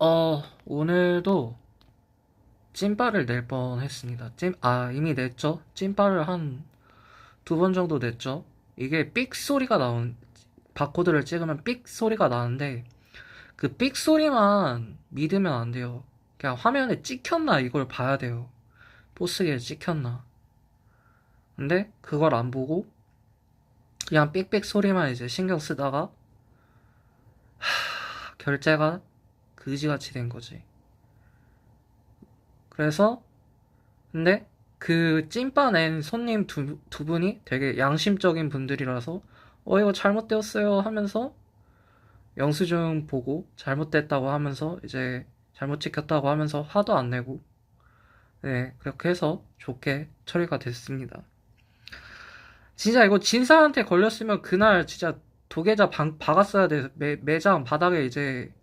어, 오늘도 찐빠를 낼 뻔 했습니다. 찐, 아, 이미 냈죠? 찐빠를 한 두 번 정도 냈죠? 이게 삑 소리가 나온, 바코드를 찍으면 삑 소리가 나는데, 그 삑 소리만 믿으면 안 돼요. 그냥 화면에 찍혔나 이걸 봐야 돼요. 포스기에 찍혔나. 근데 그걸 안 보고, 그냥 삑삑 소리만 이제 신경 쓰다가, 하, 결제가 그지같이 된 거지. 그래서, 근데 그 찐빠 낸 손님 두, 두 분이 되게 양심적인 분들이라서, 어, 이거 잘못되었어요 하면서, 영수증 보고 잘못됐다고 하면서, 이제 잘못 찍혔다고 하면서 화도 안 내고, 네, 그렇게 해서 좋게 처리가 됐습니다. 진짜 이거 진사한테 걸렸으면 그날 진짜 도계자 방, 박았어야 돼. 매, 매장 바닥에 이제,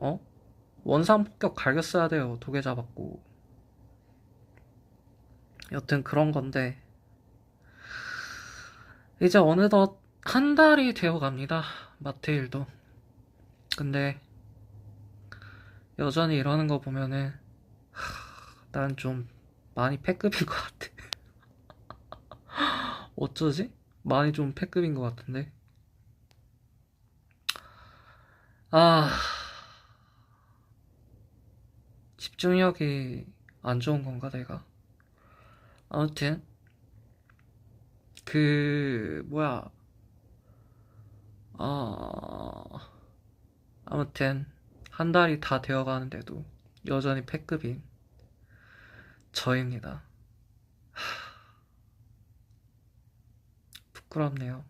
어? 원상 폭격 갈겼어야 돼요. 도계자 받고. 여튼 그런 건데. 이제 어느덧 한 달이 되어 갑니다. 마트 일도. 근데, 여전히 이러는 거 보면은, 난 좀 많이 패급인 것 같아. 어쩌지? 많이 좀 패급인 것 같은데. 아, 집중력이 안 좋은 건가, 내가? 아무튼, 그, 뭐야. 아, 아무튼, 한 달이 다 되어 가는데도 여전히 패급인 저입니다. 부끄럽네요.